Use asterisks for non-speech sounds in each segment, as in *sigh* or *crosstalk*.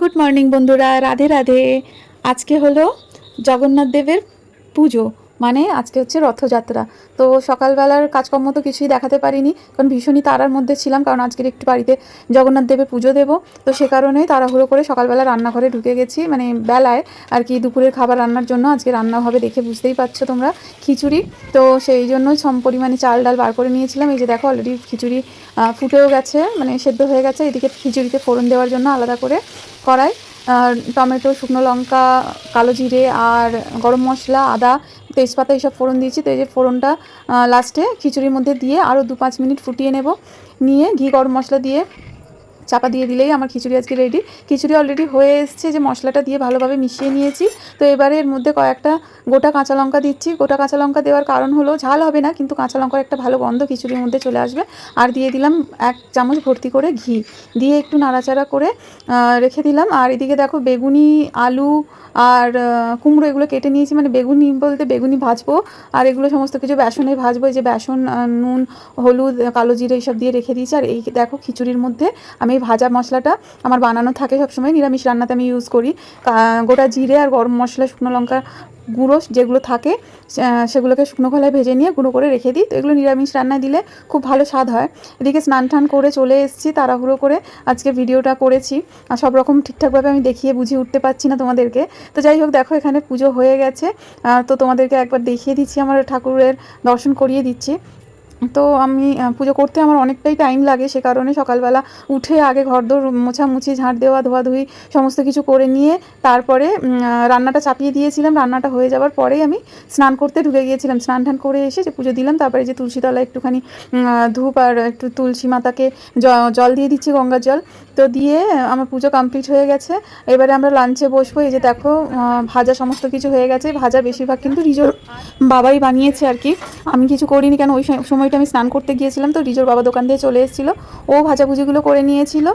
Good morning বন্ধুরা। রাধে রাধে। আজকে হলো জগন্নাথ দেবের পুজো। মানে আজকে হচ্ছে রথযাত্রা। তো সকালবেলার কাজকর্ম তো কিছুই দেখাতে পারিনি, কারণ ভীষণই তারার মধ্যে ছিলাম, কারণ আজকের একটু বাড়িতে জগন্নাথ দেবের পুজো দেবো। তো সে কারণে তাড়াহুড়ো করে সকালবেলা রান্নাঘরে ঢুকে গেছি মানে বেলায় আর কি দুপুরের খাবার রান্নার জন্য আজকে রান্না হবে দেখে বুঝতেই পারছ তোমরা, খিচুড়ি। তো সেই জন্যই সম পরিমাণে চাল ডাল বার করে নিয়েছিলাম, এই যে দেখো অলরেডি খিচুড়ি ফুটেও গেছে মানে সেদ্ধ হয়ে গেছে, এদিকে খিচুড়িতে ফোড়ন দেওয়ার জন্য আলাদা করে করাই টমেটো, শুকনো লঙ্কা, কালো জিরে আর গরম মশলা, আদা তেজপাতা এইসব ফোড়ন দিয়েছি। তো এই যে ফোড়নটা লাস্টে খিচুড়ির মধ্যে দিয়ে আরও দু পাঁচ মিনিট ফুটিয়ে নেব। নিয়ে ঘি, গরম মশলা দিয়ে চাপা দিয়ে দিলেই আমার খিচুড়ি আজকে রেডি খিচুড়ি অলরেডি হয়ে এসছে যে মশলাটা দিয়ে ভালোভাবে মিশিয়ে নিয়েছি। তো এবারে এর মধ্যে কয়েকটা গোটা কাঁচা লঙ্কা দিচ্ছি। গোটা কাঁচা লঙ্কা দেওয়ার কারণ হলো ঝাল হবে না, কিন্তু কাঁচা লঙ্কার একটা ভালো গন্ধ খিচুড়ির মধ্যে চলে আসবে। আর দিয়ে দিলাম এক চামচ ভর্তি করে ঘি। দিয়ে একটু নাড়াচাড়া করে রেখে দিলাম। আর এদিকে দেখো বেগুনি, আলু আর কুমড়ো এগুলো কেটে নিয়েছি। মানে বেগুনি বলতে বেগুনি ভাজবো আর এগুলো সমস্ত কিছু বেসনে ভাজবো। যে বেসন নুন, হলুদ, কালো জিরে এইসব দিয়ে রেখে দিয়েছি। আর এই দেখো খিচুড়ির মধ্যে আমি এই ভাজা মশলাটা আমার বানানো থাকে সবসময়, নিরামিষ রান্নাতে আমি ইউজ করি। গোটা জিরে আর গরম মশলা, শুকনো লঙ্কা গুঁড়ো যেগুলো থাকে সেগুলোকে শুকনো খোলায় ভেজে নিয়ে গুঁড়ো করে রেখে দিই। তো এগুলো নিরামিষ রান্নায় দিলে খুব ভালো স্বাদ হয়। এদিকে স্নান টান করে চলে এসেছি, তাড়াহুড়ো করে আজকে ভিডিওটা করেছি। আর সব রকম ঠিকঠাকভাবে আমি দেখিয়ে বুঝিয়ে উঠতে পারছি না তোমাদেরকে। তো যাই হোক, দেখো এখানে পুজো হয়ে গেছে। তো তোমাদেরকে একবার দেখিয়ে দিচ্ছি, আমার ঠাকুরের দর্শন করিয়ে দিচ্ছি। তো আমি পুজো করতে আমার অনেকটাই টাইম লাগে, সে কারণে সকালবেলা উঠে আগে ঘরদোর মোছামুছি ঝাঁট দেওয়া, ধোয়াধুয়ি সমস্ত কিছু করে নিয়ে তারপরে রান্নাটা চাপিয়ে দিয়েছিলাম। রান্নাটা হয়ে যাওয়ার পরেই আমি স্নান করতে ঢুকে গিয়েছিলাম। স্নান টান করে এসে যে পুজো দিলাম, তারপরে যে তুলসীতলা একটুখানি ধূপ আর একটু তুলসী মাতাকে জল দিয়ে দিচ্ছি গঙ্গার জল। তো দিয়ে আমার পুজো কমপ্লিট হয়ে গেছে। এবারে আমরা লাঞ্চে বসবো। এই যে দেখো ভাজা সমস্ত কিছু হয়ে গেছে। ভাজা বেশিরভাগ কিন্তু রিজোর বাবাই বানিয়েছে আর কি। আমি কিছু করিনি কেন? ওই সময়টা আমি স্নান করতে গিয়েছিলাম তো, রিজোর বাবা দোকান দিয়ে চলে এসেছিল। ও ভাজাভুজিগুলো করে নিয়েছিল।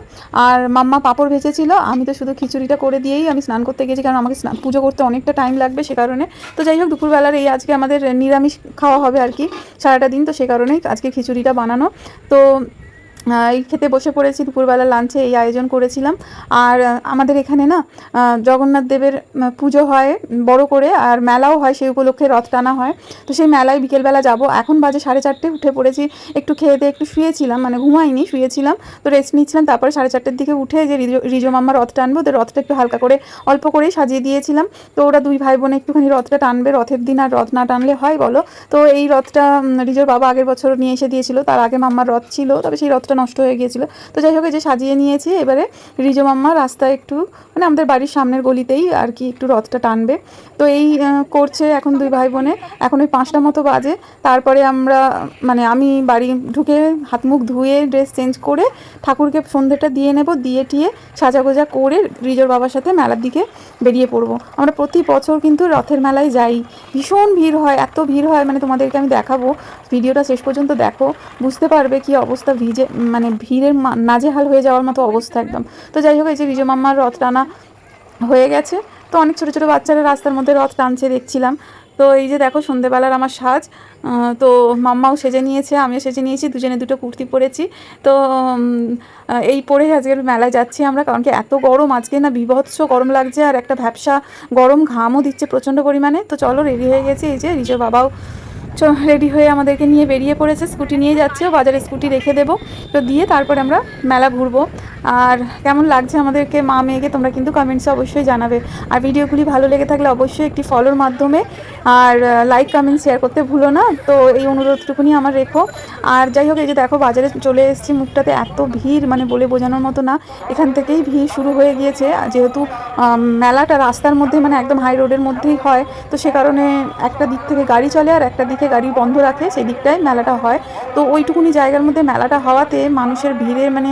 আর মাম্মা পাঁপড় ভেজেছিল। আমি তো শুধু খিচুড়িটা করে দিয়েই আমি স্নান করতে গিয়েছি, কারণ আমাকে স্নান পুজো করতে অনেকটা টাইম লাগবে সে কারণে। তো যাই হোক, দুপুরবেলার এই আজকে আমাদের নিরামিষ খাওয়া হবে আর কি। সারাটা দিন তো সে কারণেই আজকে খিচুড়িটা বানানো। তো খেতে বসে পড়েছি, দুপুরবেলা লাঞ্চে এই আয়োজন করেছিলাম। আর আমাদের এখানে না জগন্নাথ দেবের পুজো হয় বড় করে, আর মেলাও হয় সেই উপলক্ষে রথ টানা হয়। তো সেই মেলায় বিকেলবেলা যাব। এখন বাজে সাড়ে চারটে, উঠে পড়েছি, একটু খেয়ে দিয়ে একটু শুয়েছিলাম মানে ঘুমাইনি, শুয়েছিলাম। তো রেস্ট নিচ্ছিলাম, তারপরে সাড়ে চারটের দিকে উঠে যে রিজো রিজো মাম্মা রথ টানবো, তো রথটা একটু হালকা করে, অল্প করেই সাজিয়ে দিয়েছিলাম। তো ওরা দুই ভাই বোনে একটুখানি রথটা টানবে, রথের দিন আর রথ না টানলে হয় বলো? তো এই রথটা রিজোর বাবা আগের বছর নিয়ে এসে দিয়েছিল, তার আগে মাম্মার রথ ছিল, তবে সেই রথটা নষ্ট হয়ে গিয়েছিল। তো যাই হোক যে সাজিয়ে নিয়েছি, এবারে রিজো মাম্মা রাস্তায় একটু মানে আমাদের বাড়ির সামনের গলিতেই আর কি একটু রথটা টানবে। তো এই করছে এখন দুই ভাই বোনে এখন ওই পাঁচটা মতো বাজে। তারপরে আমরা মানে আমি বাড়ি ঢুকে হাত মুখ ধুয়ে ড্রেস চেঞ্জ করে ঠাকুরকে সন্ধ্যেটা দিয়ে নেব, দিয়ে টিয়ে সাজাগোজা করে রিজোর বাবার সাথে মেলার দিকে বেরিয়ে পড়ব। আমরা প্রতি বছর কিন্তু রথের মেলায় যাই। ভীষণ ভিড় হয়, এত ভিড় হয় মানে তোমাদেরকে আমি দেখাবো। ভিডিওটা শেষ পর্যন্ত দেখো। বুঝতে পারবে কি অবস্থা ভিজে মানে ভিড়ের নাজেহাল হয়ে যাওয়ার মতো অবস্থা একদম। তো যাই হোক, এই যে রিজো মাম্মার রথ টানা হয়ে গেছে। তো অনেক ছোটো ছোটো বাচ্চারা রাস্তার মধ্যে রথ টানছে দেখছিলাম। তো এই যে দেখো, সন্ধেবেলার আমার সাজ। তো মাম্মাও সেজে নিয়েছে, আমিও সেজে নিয়েছি, দুজনে দুটো কুর্তি পরেছি। তো এই পরে আজকের মেলায় যাচ্ছি আমরা, কারণ কি এত গরম, আজকে না বিভৎস গরম লাগছে, আর একটা ভ্যাবসা গরম ঘামও দিচ্ছে প্রচণ্ড পরিমাণে। তো চলো, রেডি হয়ে গেছি। এই যে রিজো বাবাও রেডি হয়ে আমাদেরকে নিয়ে বেরিয়ে পড়েছে, স্কুটি নিয়ে যাচ্ছে বাজারে স্কুটি রেখে দেবো। তো দিয়ে তারপরে আমরা মেলা ঘুরবো। আর কেমন লাগছে আমাদেরকে, মা মেয়েকে তোমরা কিন্তু কমেন্টসে অবশ্যই জানাবে। আর ভিডিওগুলি ভালো লেগে থাকলে অবশ্যই একটি ফলোর মাধ্যমে। আর লাইক কমেন্ট শেয়ার করতে ভুলো না। তো এই অনুরোধটুকুনি আমার রেখো। আর যাই হোক, এই যে দেখো, বাজারে চলে এসেছি, মুখটাতে এত ভিড় মানে বলে বোঝানোর মতো না। এখান থেকেই ভিড় শুরু হয়ে গিয়েছে। যেহেতু মেলাটা রাস্তার মধ্যে মানে একদম হাই রোডের মধ্যেই হয়। তো সে কারণে একটা দিক থেকে গাড়ি চলে আর একটা দিকে গাড়ি বন্ধ রাখে সেই দিকটায় মেলাটা হয়। তো ওইটুকুনি জায়গার মধ্যে মেলাটা হওয়াতে মানুষের ভিড়ে মানে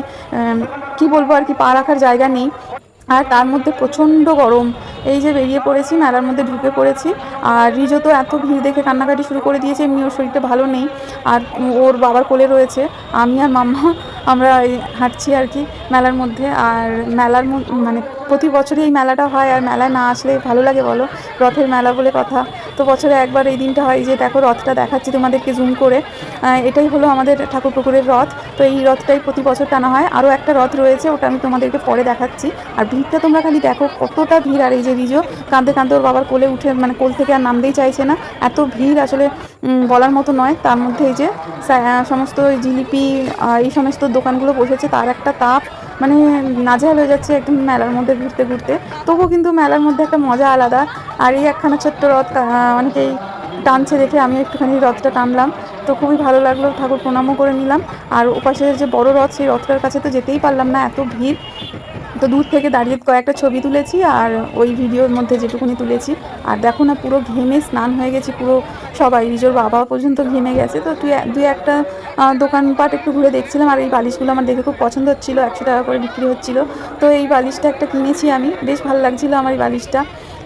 কি বলব আর কি, পা রাখার জায়গা নেই। আর তার মধ্যে প্রচণ্ড গরম। এই যে বেরিয়ে পড়েছি, মেলার মধ্যে ঢুকে পড়েছি। আর রিজো তো এত ভিড় দেখে কান্নাকাটি শুরু করে দিয়েছে এমনি ওর শরীরটা ভালো নেই। আর ওর বাবার কোলে রয়েছে। আমি আর মাম্মা, আমরা হাঁটছি আর কি মেলার মধ্যে। আর মেলার মানে প্রতি বছরই এই মেলাটা হয়, আর মেলায় না আসলে ভালো লাগে বলো? রথের মেলা বলে কথা। তো বছরে একবার এই দিনটা হয় যে, দেখো রথটা দেখাচ্ছি তোমাদেরকে জুম করে। এটাই হলো আমাদের ঠাকুর পুকুরের রথ। তো এই রথটাই প্রতি বছর টানা হয়। আরও একটা রথ রয়েছে, ওটা আমি তোমাদেরকে পরে দেখাচ্ছি। আর ভিড়টা তোমরা খালি দেখো কতটা ভিড়। আর এই যে রিজো, কাঁদতে কাঁদতে ওর বাবার কোলে উঠে মানে কোল থেকে আর নামতেই চাইছে না। এত ভিড় আসলে বলার মতো নয়। তার মধ্যে এই যে সমস্ত জিলিপি এই সমস্ত দোকানগুলো বসেছে, তার একটা তাপ মানে নাজেহাল হয়ে যাচ্ছে একদম মেলার মধ্যে ঘুরতে ঘুরতে। তবুও কিন্তু মেলার মধ্যে একটা মজা আলাদা। আর এই একখানা ছোট্ট রথ অনেকেই টানছে দেখে আমি একটুখানি রথটা টানলাম। তো খুবই ভালো লাগল, ঠাকুর প্রণামও করে নিলাম। আর ওপাশে যে বড় রথ, সেই রথটার কাছে তো যেতেই পারলাম না, এত ভিড়। তো দূর থেকে দাঁড়িয়ে কয়েকটা ছবি তুলেছি আর ওই ভিডিওর মধ্যে যেটুকুনি তুলেছি। আর দেখো না, পুরো ঘেমে স্নান হয়ে গেছি, পুরো সবাই রিজোর বাবা পর্যন্ত ঘেমে গেছে। তো তুই দুই একটা দোকানপাট একটু ঘুরে দেখছিলাম আর এই বালিশগুলো আমার দেখে খুব পছন্দ হচ্ছিল, একশো টাকা করে বিক্রি হচ্ছিল। তো এই বালিশটা একটা কিনেছি আমি, বেশ ভালো লাগছিল আমার এই বালিশটা।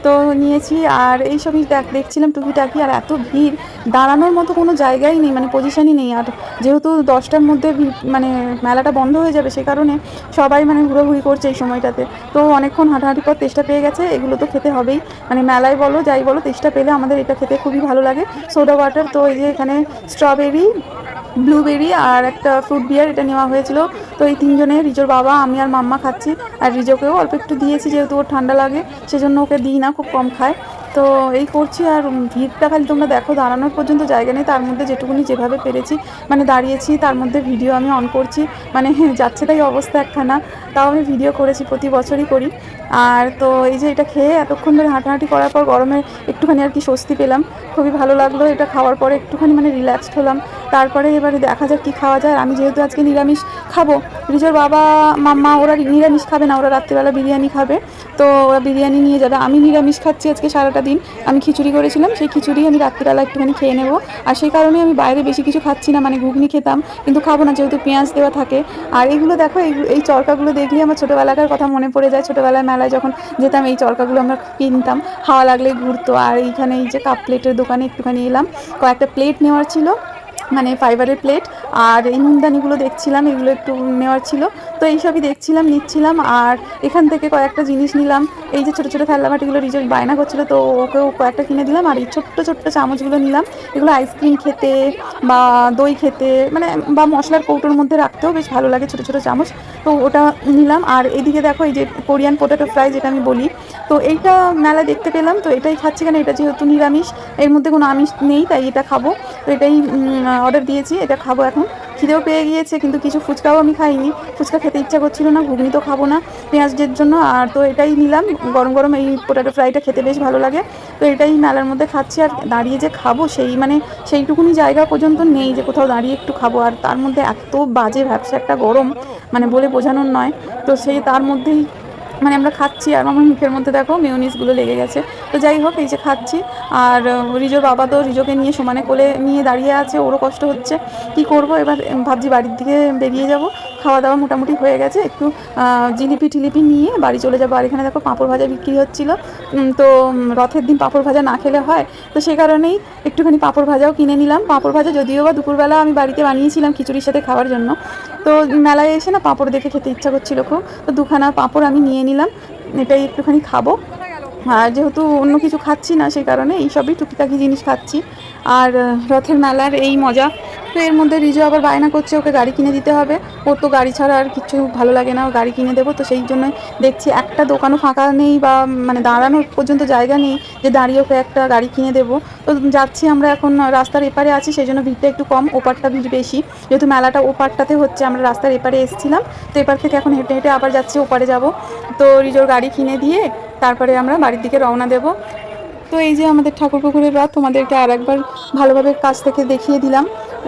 তো নিয়েছি আর এই সবই দেখ দেখছিলাম টুকিটাকি আর এত ভিড়। দাঁড়ানোর মতো কোনো জায়গাই নেই মানে পজিশানই নেই। আর যেহেতু দশটার মধ্যে মানে মেলাটা বন্ধ হয়ে যাবে সে কারণে সবাই মানে ঘোরাঘুরি করছে এই সময়টাতে। তো অনেকক্ষণ হাঁটাহাঁটি পর তেষ্টা পেয়ে গেছে, এগুলো তো খেতে হবেই। মানে মেলায় বলো, যাই বলো, তেষ্টা পেলে আমাদের এটা খেতে খুবই ভালো লাগে। সোডা ওয়াটার তো এই যে এখানে স্ট্রবেরি ব্লুবেরি আর একটা ফ্রুট বিয়ার এটা নেওয়া হয়েছিল। তো এই তিনজনে, রিজোর বাবা, আমি আর মাম্মা খাচ্ছি। আর রিজোকেও অল্প একটু দিয়েছি যেহেতু ওর ঠান্ডা লাগে, সেজন্য ওকে দিই না, খুব কম খায়। তো এই করছি আর ভিড়টা খালি তোমরা দেখো, দাঁড়ানোর পর্যন্ত জায়গা নেই। তার মধ্যে যেটুকুনি যেভাবে পেরেছি মানে দাঁড়িয়েছি, তার মধ্যে ভিডিও আমি অন করছি। মানে *laughs* যাচ্ছে তাই অবস্থা একখানা, তাও আমি ভিডিও করেছি, প্রতি বছরই করি। আর তো এই যে এটা খেয়ে এতক্ষণ ধরে হাঁটাহাঁটি করার পর গরমে একটুখানি আর কি স্বস্তি পেলাম। খুবই ভালো লাগল এটা খাওয়ার পরে, একটুখানি মানে রিল্যাক্সড হলাম। তারপরে এবারে দেখা যাক কী খাওয়া যায়। আমি যেহেতু আজকে নিরামিষ খাব, রিজোর বাবা, মাম্মা ওরা নিরামিষ খাবে না, ওরা রাত্রিবেলা বিরিয়ানি খাবে। তো ওরা বিরিয়ানি নিয়ে যাবে। আমি নিরামিষ খাচ্ছি আজকে সারাটা দিন আমি খিচুড়ি করেছিলাম, সেই খিচুড়ি আমি রাত্রিবেলা একটুখানি খেয়ে নেব। আর সেই কারণে আমি বাইরে বেশি কিছু খাচ্ছি না মানে ঘুগনি খেতাম, কিন্তু খাব না যেহেতু পেঁয়াজ দেওয়া থাকে। আর এইগুলো দেখো এই এই চরকাগুলো দেখলেই আমার ছোটোবেলাকার কথা মনে পড়ে যায়। ছোটোবেলায় মেলায় যখন যেতাম, এই চরকাগুলো আমরা কিনতাম। হাওয়া লাগলে ঘুরতো, আর এইখানে এই যে কাপ প্লেটের দোকানে একটুখানি এলাম। কয়েকটা প্লেট নেওয়ার ছিল। মানে ফাইবারের প্লেট আর এই নুনদানিগুলো দেখছিলাম, এগুলো একটু নেওয়ার ছিল। তো এইসবই দেখছিলাম, নিচ্ছিলাম আর এখান থেকে কয়েকটা জিনিস নিলাম। এই যে ছোটো ছোটো থাল্লাবাটিগুলো রিজল বায়না করছিল, তো ওকেও কয়েকটা কিনে দিলাম আর এই ছোট্ট ছোট্ট চামচগুলো নিলাম। এগুলো আইসক্রিম খেতে বা দই খেতে মানে বা মশলার কৌটোর মধ্যে রাখতেও বেশ ভালো লাগে ছোটো ছোটো চামচ। তো ওটা নিলাম আর এদিকে দেখো এই যে কোরিয়ান পোটাটো ফ্রাই যেটা আমি বলি তো এইটা মেলা দেখতে পেলাম। তো এটাই খাচ্ছি কেন? এটা যেহেতু নিরামিষ, এর মধ্যে কোনো আমিষ নেই, তাই এটা খাব। তো এটাই অর্ডার দিয়েছি, এটা খাব এখন। খিদেও পেয়ে গিয়েছে, কিন্তু কিছু ফুচকাও আমি খাইনি। ফুচকা খেতে ইচ্ছা করছিল না, ঘুগনি তো খাব না পেঁয়াজের জন্য। আর তো এটাই নিলাম, গরম গরম এই পোটাটো ফ্রাইটা খেতে বেশ ভালো লাগে। তো এটাই মেলার মধ্যে খাচ্ছি, আর দাঁড়িয়ে যে খাব সেই মানে সেইটুকুনি জায়গা পর্যন্ত নেই যে কোথাও দাঁড়িয়ে একটু খাব। আর তার মধ্যে এত বাজে ব্যবসা একটা গরম মানে বলে বোঝানোর নয়। তো সেই তার মধ্যেই মানে আমরা খাচ্ছি আর আমার মুখের মধ্যে দেখো মেয়নিসগুলো লেগে গেছে। তো যাই হোক, এই যে খাচ্ছি। আর রিজোর বাবা তো রিজোকে নিয়ে সমানে কোলে নিয়ে দাঁড়িয়ে আছে, ওরও কষ্ট হচ্ছে। কি করব? এবার ভাবছি বাড়ির দিকে বেরিয়ে যাব। খাওয়া দাওয়া মোটামুটি হয়ে গেছে। একটু জিলিপি টিলিপি নিয়ে বাড়ি চলে যাব। আর এখানে দেখো পাঁপড় ভাজা বিক্রি হচ্ছিল। তো রথের দিন পাঁপড় ভাজা না খেলে হয়। তো সেই কারণেই একটুখানি পাঁপড় ভাজাও কিনে নিলাম। পাঁপড় ভাজা যদিও বা দুপুরবেলা আমি বাড়িতে বানিয়েছিলাম খিচুড়ির সাথে খাওয়ার জন্য। তো, মেলায় এসে না পাঁপড় দেখে খেতে ইচ্ছা করছিল খুব। তো দুখানা পাঁপড় আমি নিয়ে নিলাম। এটাই একটুখানি খাব। আর যেহেতু অন্য কিছু খাচ্ছি না সেই কারণে এই সবই টুকিটাকি জিনিস খাচ্ছি। আর রথের মেলার এই মজা। তো এর মধ্যে রিজু আবার বায়না করছে, ওকে গাড়ি কিনে দিতে হবে। ওর তো গাড়ি ছাড়া আর কিছু ভালো লাগে না, ও গাড়ি কিনে দেবো। তো সেই জন্য দেখছি একটা দোকানও ফাঁকা নেই বা মানে দাঁড়ানোর পর্যন্ত জায়গা নেই যে দাঁড়িয়ে ওকে একটা গাড়ি কিনে দেবো। তো যাচ্ছি আমরা এখন রাস্তার এপারে আছি, সেই জন্য ভিড়টা একটু কম, ওপারটা ভিড় বেশি। যেহেতু মেলাটা ওপারটাতে হচ্ছে, আমরা রাস্তার এপারে এসেছিলাম। তো এপার থেকে এখন হেঁটে হেঁটে আবার যাচ্ছি, ওপারে যাব। তো রিজোর গাড়ি কিনে দিয়ে তারপরে আমরা বাড়ির দিকে রওনা দেবো। তো এই যে আমাদের ঠাকুর পুকুরের রথ, তোমাদেরকে আর একবার ভালোভাবে কাছ থেকে দেখিয়ে দিলাম।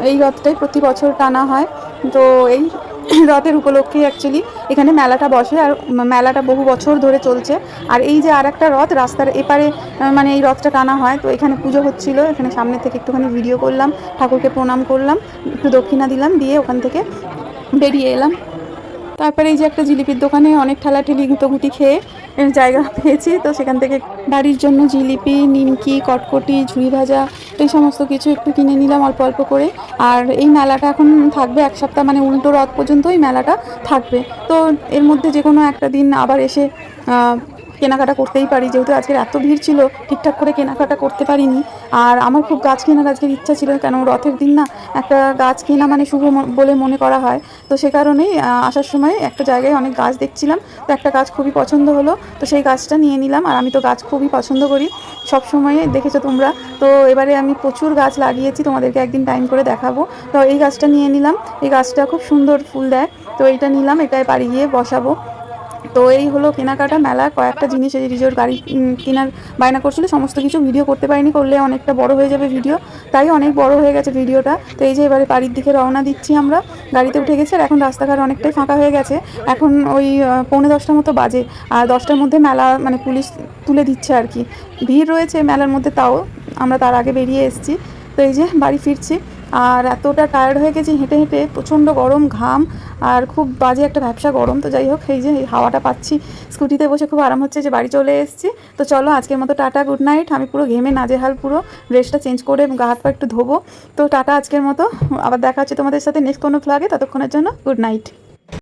এই রথটাই প্রতি বছর টানা হয়। তো এই *clears throat* রথের উপলক্ষে অ্যাকচুয়ালি এখানে মেলাটা বসে আর মেলাটা বহু বছর ধরে চলছে। আর এই যে আর একটা রথ, রাস্তার এপারে মানে এই রথটা টানা হয়। তো এখানে পুজো হচ্ছিল, এখানে সামনে থেকে একটুখানি ভিডিও করলাম, ঠাকুরকে প্রণাম করলাম, একটু দক্ষিণা দিলাম, দিয়ে ওখান থেকে বেরিয়ে এলাম। তারপরে এই যে একটা জিলিপির দোকানে অনেক ঠেলাঠেলি গুঁতোগুটি খেয়ে জায়গা পেয়েছি, তো সেখান থেকে বাড়ির জন্য জিলিপি, নিমকি, কটকটি, ঝুড়ি ভাজা এই সমস্ত কিছু একটু কিনে নিলাম অল্প অল্প করে। আর এই মেলাটা এখন থাকবে এক সপ্তাহ মানে উল্টো রথ পর্যন্ত এই মেলাটা থাকবে। তো এর মধ্যে যে কোনো একটা দিন আবার এসে কেনাকাটা করতেই পারি। যেহেতু আজকের এত ভিড় ছিল, ঠিকঠাক করে কেনাকাটা করতে পারিনি। আর আমার খুব গাছ কেনার আজকের ইচ্ছা ছিল, কেন রথের দিন না একটা গাছ কেনা মানে শুভ বলে মনে করা হয়। তো সে কারণেই আসার সময় একটা জায়গায় অনেক গাছ দেখছিলাম। তো একটা গাছ খুবই পছন্দ হলো, তো সেই গাছটা নিয়ে নিলাম। আর আমি তো গাছ খুবই পছন্দ করি। সব সময় দেখেছ তোমরা? তো এবারে আমি প্রচুর গাছ লাগিয়েছি, তোমাদেরকে একদিন টাইম করে দেখাবো। তো এই গাছটা নিয়ে নিলাম। এই গাছটা খুব সুন্দর ফুল দেয়। তো এইটা নিলাম, এটায় বাড়ি গিয়ে বসাবো। তো এই হলো কেনাকাটা মেলা, কয়েকটা জিনিস এই রিজোর গাড়ি কেনার বায়না করছিল, সমস্ত কিছু ভিডিও করতে পারিনি, করলে অনেকটা বড় হয়ে যাবে ভিডিও তাই অনেক বড় হয়ে গেছে ভিডিওটা তো এই যে এবারে বাড়ির দিকে রওনা দিচ্ছি আমরা, গাড়িতে উঠে গেছি আর এখন রাস্তাঘাট অনেকটাই ফাঁকা হয়ে গেছে। এখন ওই পৌনে দশটার মতো বাজে, আর দশটার মধ্যে মেলা মানে পুলিশ তুলে দিচ্ছে আর কি। ভিড় রয়েছে মেলার মধ্যে, তাও আমরা তার আগে বেরিয়ে এসেছি। তো এই যে বাড়ি ফিরছি। আর এতটা টায়ার্ড হয়ে গেছি হেঁটে হেঁটে, প্রচণ্ড গরম, ঘাম, আর খুব বাজে একটা ব্যবসা গরম, তো যাই হোক, এই যে হাওয়াটা পাচ্ছি। স্কুটিতে বসে খুব আরাম হচ্ছে যে বাড়ি চলে এসেছি। তো চলো, আজকের মতো টাটা গুড নাইট আমি পুরো ঘেমে নাজেহাল পুরো ড্রেসটা চেঞ্জ করে গা হাত পা একটু ধোবো। তো টাটা আজকের মতো, আবার দেখা হচ্ছে তোমাদের সাথে নেক্সট কোনো ফ্লাগে ততক্ষণের জন্য গুড নাইট